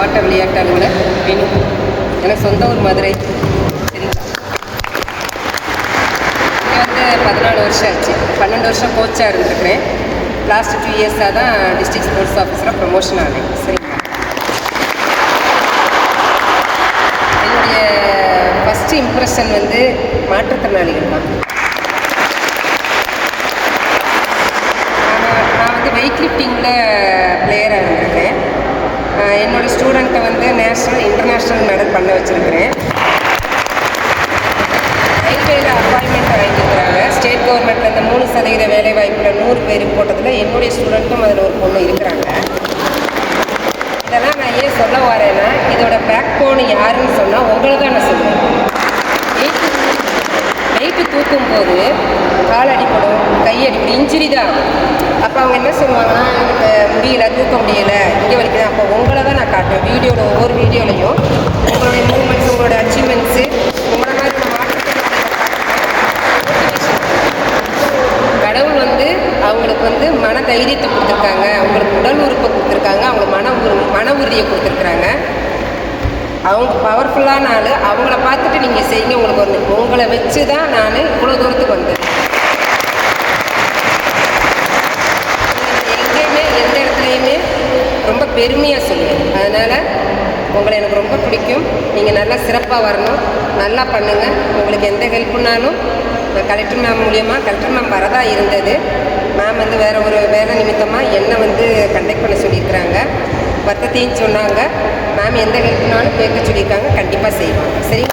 மாவட்ட விளையாட்டு அலுவலர் வேணு எனக்கு சொந்த ஊர் மதுரை. இங்கே வந்து பதினாலு வருஷம் ஆச்சு. பன்னெண்டு வருஷம் கோச்சாக இருந்திருக்கிறேன். லாஸ்ட் டூ இயர்ஸாக தான் டிஸ்ட்ரிக்ட் ஸ்போர்ட்ஸ் ஆஃபீஸராக ப்ரொமோஷன் ஆனேன். சரிங்களா? என்னுடைய ஃபஸ்ட்டு இம்ப்ரெஷன் வந்து மாற்றுத்திறனாளிகள் தான். நான் வந்து வெயிட் லிஃப்டிங்கில் பிளேயராக இருந்தேன் ஸ்டூடெண்ட்டை வந்து நேஷ்னல் இன்டர்நேஷ்னல் மெடல் பண்ண வச்சுருக்கிறேன். ரயில்வேல அப்பாயின்மெண்ட் வாங்கியிருக்கிறாங்க. ஸ்டேட் கவர்மெண்ட்டில் இந்த மூணு சதவீத வேலை வாய்ப்பில் நூறு பேர் போட்டதில் என்னுடைய ஸ்டூடெண்ட்டும் அதில் ஒரு பொண்ணு இருக்கிறாங்க. இதெல்லாம் நான் ஏன் சொல்ல வரேன்னா இதோட பேக் போன் யாருன்னு சொன்னால் உங்களை தான் நான் சொல்லுவேன் நிற்கும்போது கால் அடிப்படும் கை அடிப்படும் இன்ஜுரி தான். அப்போ அவங்க என்ன சொல்லுவாங்கன்னா எனக்கு முடியல தூக்க முடியல இங்கே வலிக்குது அப்போ உங்களை தான் நான் காட்டுவேன். வீடியோவில் ஒவ்வொரு வீடியோலையும் உங்களுடைய மூமெண்ட்ஸ் உங்களோட அச்சீவ்மெண்ட்ஸு உங்களை மாதிரி கடவுள் வந்து அவங்களுக்கு வந்து மன தைரியத்தை கொடுத்துருக்காங்க. அவங்களுக்கு உடல் உறுப்பை கொடுத்துருக்காங்க. அவங்க மன உரு மன உறுதியை கொடுத்துருக்குறாங்க. அவங்க பவர்ஃபுல்லான ஆள். அவங்கள பார்த்து அப்படி செய்யுங்க. உங்களுக்கு வந்து உங்களை வச்சு தான் நான் இவ்வளோ தூரத்துக்கு வந்தேன். எங்கேயுமே எந்த இடத்துலையுமே ரொம்ப பெருமையாக சொல்லுவேன் அதனால் உங்களை எனக்கு ரொம்ப பிடிக்கும். நீங்கள் நல்லா சிறப்பாக வரணும். நல்லா பண்ணுங்கள் உங்களுக்கு எந்த ஹெல்ப்புனாலும் நான் கலெக்டர் மேம் மூலியமாக கலெக்டர் மேம் வரதா இருந்தது. மேம் வந்து வேறு ஒரு வேலை நிமித்தமாக என்னை வந்து கண்டக்ட் பண்ண சொல்லியிருக்கிறாங்க. வருத்தத்தையும் சொன்னாங்க. மேம் எந்த ஹெல்ப்னாலும் கேட்க சொல்லியிருக்காங்க. கண்டிப்பாக செய்வாங்க. சரி